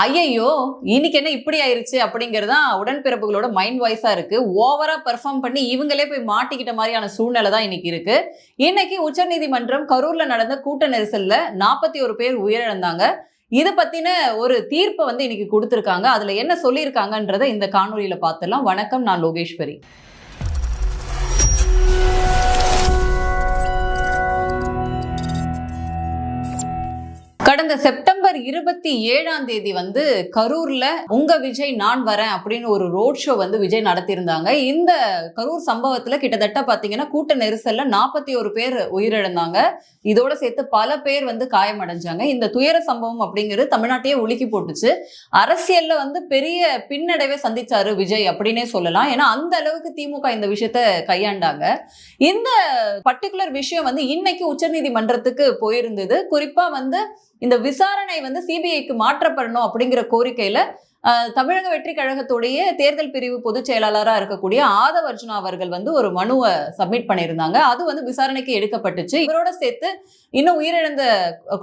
ஐயையோ இன்னைக்கு என்ன இப்படி ஆயிருச்சு அப்படிங்கிறது தான் உடன்பிறப்புகளோட மைண்ட் வாய்ஸா இருக்கு. ஓவரா பெர்ஃபார்ம் பண்ணி இவங்களே போய் மாட்டிக்கிட்ட மாதிரியான சூழ்நிலை தான் இன்னைக்கு இருக்கு. இன்னைக்கு உச்சநீதிமன்றம் கரூர்ல நடந்த கூட்ட நெரிசல்ல நாற்பத்தி ஒரு பேர் உயிரிழந்தாங்க. இது பத்தின ஒரு தீர்ப்பை வந்து இன்னைக்கு கொடுத்துருக்காங்க. அதுல என்ன சொல்லியிருக்காங்கன்றதை இந்த காணொலியில பார்த்துலாம் வணக்கம் நான் லோகேஸ்வரி. கடந்த செப்டம்பர் இருபத்தி ஏழாம் தேதி வந்து கரூர்ல உங்க விஜய் நான் வரேன் அப்படின்னு ஒரு ரோட் ஷோ வந்து விஜய் நடத்தியிருந்தாங்க. இந்த கரூர் சம்பவத்துல கிட்டத்தட்ட பாத்தீங்கன்னா கூட்ட நெரிசல்ல நாற்பத்தி ஒரு பேர் உயிரிழந்தாங்க. இதோட சேர்த்து பல பேர் வந்து காயமடைஞ்சாங்க. இந்த துயர சம்பவம் அப்படிங்கிறது தமிழ்நாட்டையே உலுக்கி போட்டுச்சு. அரசியல்ல வந்து பெரிய பின்னடைவை சந்திச்சாரு விஜய் அப்படின்னே சொல்லலாம். ஏன்னா அந்த அளவுக்கு திமுக இந்த விஷயத்த கையாண்டாங்க. இந்த பர்டிகுலர் விஷயம் வந்து இன்னைக்கு உச்சநீதிமன்றத்துக்கு போயிருந்தது. குறிப்பா வந்து இந்த விசாரணை வந்து சிபிஐக்கு மாற்றப்படணும் அப்படிங்கிற கோரிக்கையில தமிழக வெற்றி கழகத்துடைய தேர்தல் பிரிவு பொதுச் செயலாளராக இருக்கக்கூடிய ஆதவ் அர்ஜுனா அவர்கள் வந்து ஒரு மனுவை சப்மிட் பண்ணியிருந்தாங்க. அது வந்து விசாரணைக்கு எடுக்கப்பட்டுச்சு. இவரோட சேர்த்து இன்னும் உயிரிழந்த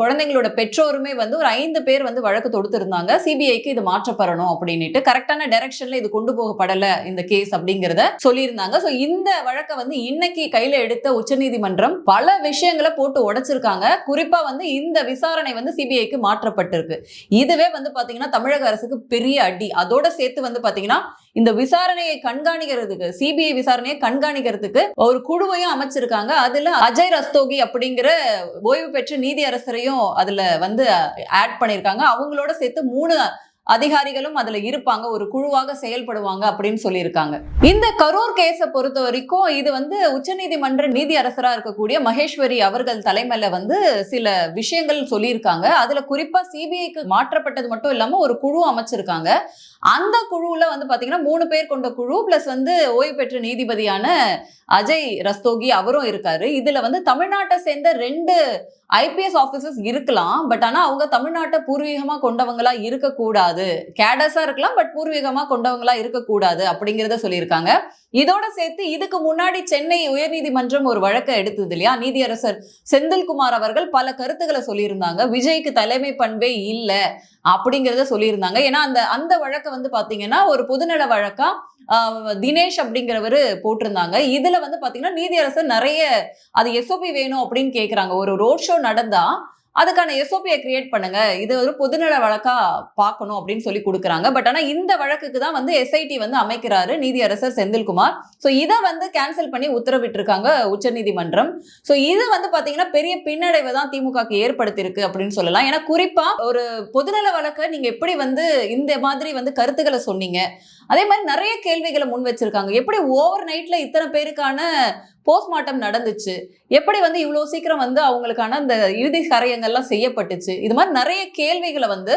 குழந்தைங்களோட பெற்றோருமே வந்து ஒரு ஐந்து பேர் வந்து வழக்கு தொடுத்திருந்தாங்க. சிபிஐக்கு இது மாற்றப்படணும் அப்படின்னுட்டு கரெக்டான டைரக்ஷன்ல இது கொண்டு போகப்படல இந்த கேஸ் அப்படிங்கிறத சொல்லியிருந்தாங்க. ஸோ இந்த வழக்கை வந்து இன்னைக்கு கையில எடுத்த உச்சநீதிமன்றம் பல விஷயங்களை போட்டு உடைச்சிருக்காங்க. குறிப்பா வந்து இந்த விசாரணை வந்து சிபிஐக்கு மாற்றப்பட்டிருக்கு. இதுவே வந்து பாத்தீங்கன்னா தமிழக அரசுக்கு பெரிய அடி. அதோட சேர்த்து வந்து பாத்தீங்கன்னா இந்த விசாரணையை கண்காணிக்கிறதுக்கு சிபிஐ விசாரணையை கண்காணிக்கிறதுக்கு ஒரு குழுவையும் அமைச்சிருக்காங்க. அதுல அஜய் ரஸ்தோகி அப்படிங்கிற ஓய்வு பெற்ற நீதி அரசரையும் அதுல வந்து ஆட் பண்ணியிருக்காங்க அவங்களோட சேர்த்து மூணு அதிகாரிகளும் அதுல இருப்பாங்க. ஒரு குழுவாக செயல்படுவாங்க அப்படின்னு சொல்லியிருக்காங்க. இந்த கரூர் கேஸை பொறுத்த வரைக்கும் இது வந்து உச்சநீதிமன்ற நீதி அரசரா இருக்கக்கூடிய மகேஸ்வரி அவர்கள் தலைமையில வந்து சில விஷயங்கள் சொல்லியிருக்காங்க. அதுல குறிப்பா சிபிஐக்கு மாற்றப்பட்டது மட்டும் இல்லாம ஒரு குழு அமைச்சிருக்காங்க. அந்த குழுவில் வந்து பாத்தீங்கன்னா மூணு பேர் கொண்ட குழு பிளஸ் வந்து ஓய்வு பெற்ற நீதிபதியான அஜய் ரஸ்தோகி அவரும் இருக்காரு. இதுல வந்து தமிழ்நாட்டை சேர்ந்த ரெண்டு ஐபிஎஸ் ஆஃபீஸர்ஸ் இருக்கலாம். பட் ஆனா அவங்க தமிழ்நாட்டை பூர்வீகமா கொண்டவங்களா இருக்கக்கூடாது. கேடஸா இருக்கலாம் பட் பூர்வீகமா கொண்டவங்களா இருக்கக்கூடாது அப்படிங்கிறத சொல்லியிருக்காங்க. இதோட சேர்த்து இதுக்கு முன்னாடி சென்னை உயர்நீதிமன்றம் ஒரு வழக்கை எடுத்தது இல்லையா? நீதியரசர் செந்தில்குமார் அவர்கள் பல கருத்துக்களை சொல்லியிருந்தாங்க. விஜய்க்கு தலைமை பண்பே இல்லை அப்படிங்கிறத சொல்லியிருந்தாங்க. ஏன்னா அந்த அந்த வழக்கை வந்து பாத்தீங்கன்னா ஒரு பொதுநல வழக்கா ஆஹ், தினேஷ் அப்படிங்கிறவரு போட்டிருந்தாங்க. இதுல வந்து பாத்தீங்கன்னா நீதியரசர் நிறைய அது எஸ்ஓபி வேணும் அப்படின்னு கேக்குறாங்க. ஒரு ரோட் ஷோ நடந்தா அதுக்கான எஸ்ஓபியை கிரியேட் பண்ணுங்க. இது ஒரு பொதுநல வழக்கா பார்க்கணும் அப்படின்னு சொல்லி கொடுக்குறாங்க. பட் ஆனால் இந்த வழக்குக்கு தான் வந்து எஸ்ஐடி வந்து அமைக்கிறாரு நீதியரசர் செந்தில்குமார். ஸோ இதை வந்து கேன்சல் பண்ணி உத்தரவிட்டிருக்காங்க உச்சநீதிமன்றம். ஸோ இது வந்து பார்த்தீங்கன்னா பெரிய பின்னடைவை தான் திமுகக்கு ஏற்படுத்தியிருக்கு அப்படின்னு சொல்லலாம். ஏன்னா குறிப்பாக ஒரு பொதுநல வழக்கை நீங்கள் எப்படி வந்து இந்த மாதிரி வந்து கருத்துக்களை சொன்னீங்க. அதே மாதிரி நிறைய கேள்விகளை முன் வச்சிருக்காங்க. எப்படி ஓவர் நைட்ல இத்தனை பேருக்கான போஸ்ட்மார்ட்டம் நடந்துச்சு? எப்படி வந்து இவ்வளோ சீக்கிரம் வந்து அவங்களுக்கான அந்த இறுதி காரியங்கள்லாம் செய்யப்பட்டுச்சு. இது மாதிரி நிறைய கேள்விகளை வந்து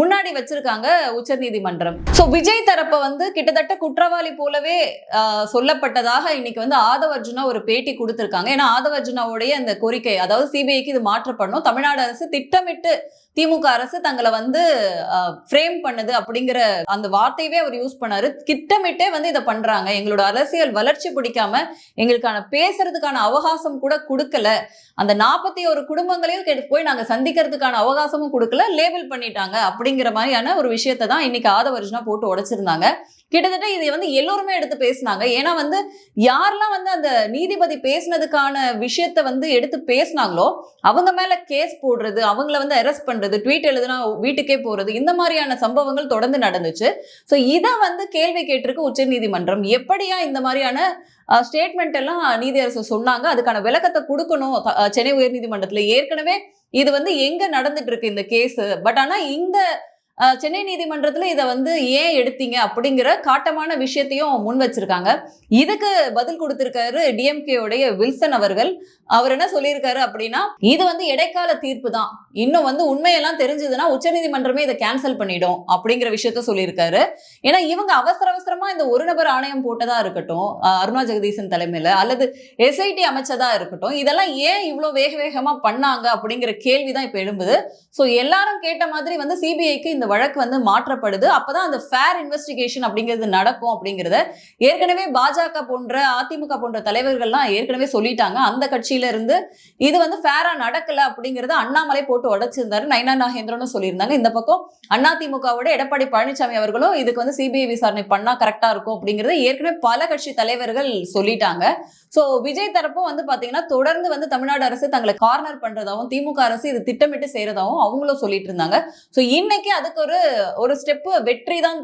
முன்னாடி வச்சிருக்காங்க உச்சநீதிமன்றம். ஸோ விஜய் தரப்பை வந்து கிட்டத்தட்ட குற்றவாளி போலவே சொல்லப்பட்டதாக இன்னைக்கு வந்து ஆதவ அர்ஜுனா ஒரு பேட்டி கொடுத்துருக்காங்க. ஏன்னா ஆதவ அர்ஜுனாவுடைய அந்த கோரிக்கை அதாவது சிபிஐக்கு இது மாற்றப்படணும். தமிழ்நாடு அரசு திட்டமிட்டு திமுக அரசு தங்களை வந்து ஃப்ரேம் பண்ணுது அப்படிங்கிற அந்த வார்த்தையவே அவர் யூஸ் பண்ணாரு. திட்டமிட்டே வந்து இதை பண்றாங்க. எங்களோட அரசியல் வளர்ச்சி பிடிக்காம எங்களுக்கான பேசுறதுக்கான அவகாசம் கூட கொடுக்கல. அந்த நாற்பத்தி ஒரு குடும்பங்களையும் கேட்டு போய் நாங்க சந்திக்கிறதுக்கான அவகாசமும் கொடுக்கல. லேபிள் பண்ணிட்டாங்க அப்படிங்கிற மாதிரியான ஒரு விஷயத்தை தான் இன்னைக்கு ஆதவர்ஜனா போட்டு உடைச்சிருந்தாங்க. கிட்டத்தட்ட இதை வந்து எல்லோருமே எடுத்து பேசினாங்க. ஏன்னா வந்து யாரெல்லாம் வந்து அந்த நீதிபதி பேசினதுக்கான விஷயத்த வந்து எடுத்து பேசினாங்களோ அவங்க மேல கேஸ் போடுறது அவங்கள வந்து அரெஸ்ட் பண்றது ட்வீட் எழுதுனா வீட்டுக்கே போறது இந்த மாதிரியான சம்பவங்கள் தொடர்ந்து நடந்துச்சு. ஸோ இதை வந்து கேள்வி கேட்டிருக்கு உச்சநீதிமன்றம். எப்படியா இந்த மாதிரியான ஸ்டேட்மெண்ட் எல்லாம் நீதியரசர் சொன்னாங்க. அதுக்கான விளக்கத்தை கொடுக்கணும். சென்னை உயர்நீதிமன்றத்தில் ஏற்கனவே இது வந்து எங்க நடந்துட்டு இருக்கு இந்த கேஸ் பட் ஆனா இந்த சென்னை நீதிமன்றத்துல இதை வந்து ஏன் எடுத்தீங்க அப்படிங்கிற காட்டமான விஷயத்தையும் முன் வச்சிருக்காங்க. இதுக்கு பதில் கொடுத்திருக்காரு டிஎம்கேவுடைய வில்சன் அவர்கள். அவர் என்ன சொல்லியிருக்காரு அப்படின்னா இது வந்து இடைக்கால தீர்ப்பு தான். இன்னும் வந்து உண்மையெல்லாம் தெரிஞ்சதுன்னா உச்சநீதிமன்றமே இதை கேன்சல் பண்ணிடும் அப்படிங்கிற விஷயத்த சொல்லியிருக்காரு. ஏன்னா இவங்க அவசர அவசரமா இந்த ஒரு நபர் ஆணையம் போட்டதா இருக்கட்டும் அருணா ஜெகதீசன் தலைமையில அல்லது எஸ்ஐடி அமைச்சதா இருக்கட்டும் இதெல்லாம் ஏன் இவ்வளோ வேக வேகமா பண்ணாங்க அப்படிங்கிற கேள்விதான் இப்போ எழும்புது. ஸோ எல்லாரும் கேட்ட மாதிரி வந்து சிபிஐக்கு இந்த இந்த வழக்கு வந்து மாற்றப்படுது. அப்பதான் அந்த ஃபேர் இன்வெஸ்டிகேஷன் அப்படிங்கிறது நடக்கும் அப்படிங்கிறத ஏற்கனவே பாஜக போன்ற அதிமுக போன்ற தலைவர்கள்லாம் ஏற்கனவே சொல்லிட்டாங்க. அந்த கட்சியில இருந்து இது வந்து ஃபேரா நடக்கல அப்படிங்கறத அண்ணாமலை போட்டு உடைச்சிருந்தாரு. நைனா நாகேந்திரனும் சொல்லியிருந்தாங்க. இந்த பக்கம் அதிமுகவோட எடப்பாடி பழனிசாமி அவர்களும் இதுக்கு வந்து சிபிஐ விசாரணை பண்ணா கரெக்டா இருக்கும் அப்படிங்கறத ஏற்கனவே பல கட்சி தலைவர்கள் சொல்லிட்டாங்க. சோ விஜய் தரப்பும் வந்து பாத்தீங்கன்னா தொடர்ந்து வந்து தமிழ்நாடு அரசு தங்களை கார்னர் பண்றதாகவும் திமுக அரசு இது திட்டமிட்டு செய்யறதாவும் அவங்களும் சொல்லிட்டு இருந்தாங்க. சோ இன்னைக்கு அதுக்கு ஒரு ஒரு ஸ்டெப் வெற்றி தான்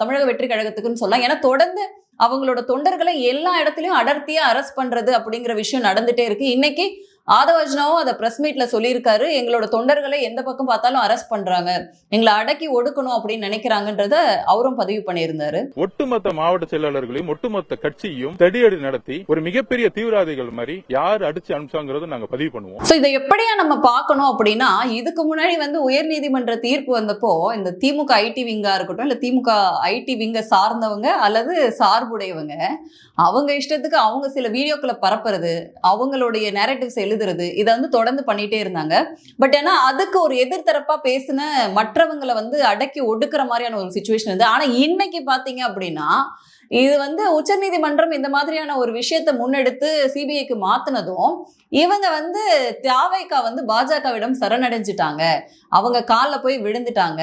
தமிழக வெற்றி கழகத்துக்குன்னு சொல்லலாம். ஏன்னா தொடர்ந்து அவங்களோட தொண்டர்களை எல்லா இடத்துலயும் அடர்த்தியா அரெஸ்ட் பண்றது அப்படிங்கிற விஷயம் நடந்துட்டே இருக்கு. இன்னைக்கு ஆதவர்ஜனாவும் அதை பிரஸ் மீட்ல சொல்லியிருக்காரு. எங்களோட தொண்டர்களை எந்த பக்கம் பார்த்தாலும் அரெஸ்ட் பண்றாங்க. எங்களை அடக்கி ஒடுக்கணும் அப்படின்னு நினைக்கிறாங்கன்றத அவரும் பதிவு பண்ணியிருந்தாரு. ஒட்டுமொத்த மாவட்ட செயலாளர்களையும் ஒட்டுமொத்த கட்சியையும் தடியடி நடத்தி ஒரு மிகப்பெரிய தீவிரவாதிகள் மாதிரி யார் அடிச்சு அனுப்பிச்சாங்கிறத நாங்க பதிவு பண்ணுவோம். சோ இதை எப்படியா நம்ம பார்க்கணும் அப்படின்னா இதுக்கு முன்னாடி வந்து உயர்நீதிமன்ற தீர்ப்பு வந்தப்போ இந்த திமுக ஐடி விங்கா இருக்கட்டும் இல்ல திமுக ஐடி விங்க சார்ந்தவங்க அல்லது சார்புடையவங்க அவங்க இஷ்டத்துக்கு அவங்க சில வீடியோக்களை பரப்புறது அவங்களுடைய நேரட்டிவ்ஸ் எழுதுறது இதை வந்து தொடர்ந்து பண்ணிட்டே இருந்தாங்க. பட் ஏன்னா அதுக்கு ஒரு எதிர்த்தரப்பா பேசின மற்றவங்களை வந்து அடக்கி ஒடுக்குற மாதிரியான ஒரு சுச்சுவேஷன் இருந்து ஆனா இன்னைக்கு பாத்தீங்க அப்படின்னா இது வந்து உச்சநீதிமன்றம் இந்த மாதிரியான ஒரு விஷயத்தை முன்னெடுத்து சிபிஐக்கு மாத்தினதும் இவங்க வந்து தியாவைக்கா வந்து பாஜகவிடம் சரணடைஞ்சிட்டாங்க. அவங்க காலில் போய் விழுந்துட்டாங்க.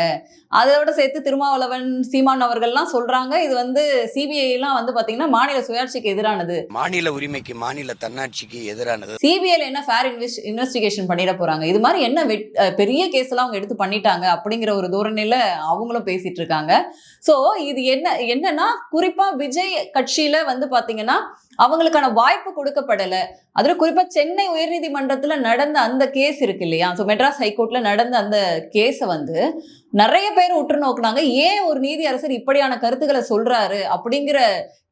அதோட சேர்த்து திருமாவளவன் சீமான் அவர்கள்லாம் சொல்றாங்க இது வந்து சிபிஐ எல்லாம் வந்து பாத்தீங்கன்னா மாநில சுயாட்சிக்கு எதிரானது. மாநில உரிமைக்கு மாநில தன்னாட்சிக்கு எதிரானது. சிபிஐல என்ன ஃபேர் இன்வெஸ்டிகேஷன் பண்ணிட போறாங்க? இது மாதிரி என்ன பெரிய கேஸ் எல்லாம் அவங்க எடுத்து பண்ணிட்டாங்க அப்படிங்கிற ஒரு தோரணையில அவங்களும் பேசிட்டு இருக்காங்க. சோ இது என்ன என்னன்னா குறிப்பா விஜய் கட்சியில வந்து பாத்தீங்கன்னா அவங்களுக்கான வாய்ப்பு கொடுக்கப்படல. அதுல குறிப்பா சென்னை உயர்நீதிமன்றத்துல நடந்த அந்த கேஸ் இருக்கு இல்லையா? ஸோ மெட்ராஸ் ஹைகோர்ட்ல நடந்த அந்த கேஸை வந்து நிறைய பேர் உற்று நோக்குனாங்க ஏன் ஒரு நீதி அரசர் இப்படியான கருத்துக்களை சொல்றாரு? அப்படிங்கிற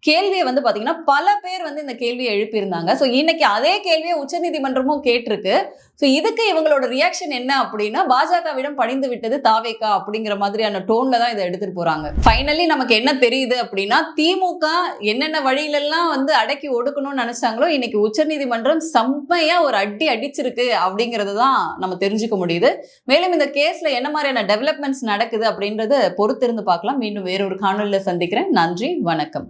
கேள்வியை வந்து பாத்தீங்கன்னா பல பேர் வந்து இந்த கேள்வியை எழுப்பியிருந்தாங்க. ஸோ இன்னைக்கு அதே கேள்வியை உச்சநீதிமன்றமும் கேட்டிருக்கு. ஸோ இதுக்கு இவங்களோட ரியாக்ஷன் என்ன அப்படின்னா பாஜகவிடம் பணிந்து விட்டது தாவேக்கா அப்படிங்கிற மாதிரியான டோன்ல தான் இதை எடுத்துட்டு போறாங்க. ஃபைனலி நமக்கு என்ன தெரியுது அப்படின்னா திமுக என்னென்ன வழியிலெல்லாம் வந்து அடக்கி ஒடுக்கணும்னு நினைச்சாங்களோ இன்னைக்கு உச்சநீதிமன்றம் செம்மையா ஒரு அடி அடிச்சிருக்கு அப்படிங்கிறது தான் நம்ம தெரிஞ்சுக்க முடியுது. மேலும் இந்த கேஸ்ல என்ன மாதிரியான டெவலப்மெண்ட்ஸ் நடக்குது அப்படின்றத பொறுத்திருந்து பார்க்கலாம். மீண்டும் வேறொரு காணொலியில் சந்திக்கிறேன். நன்றி வணக்கம்.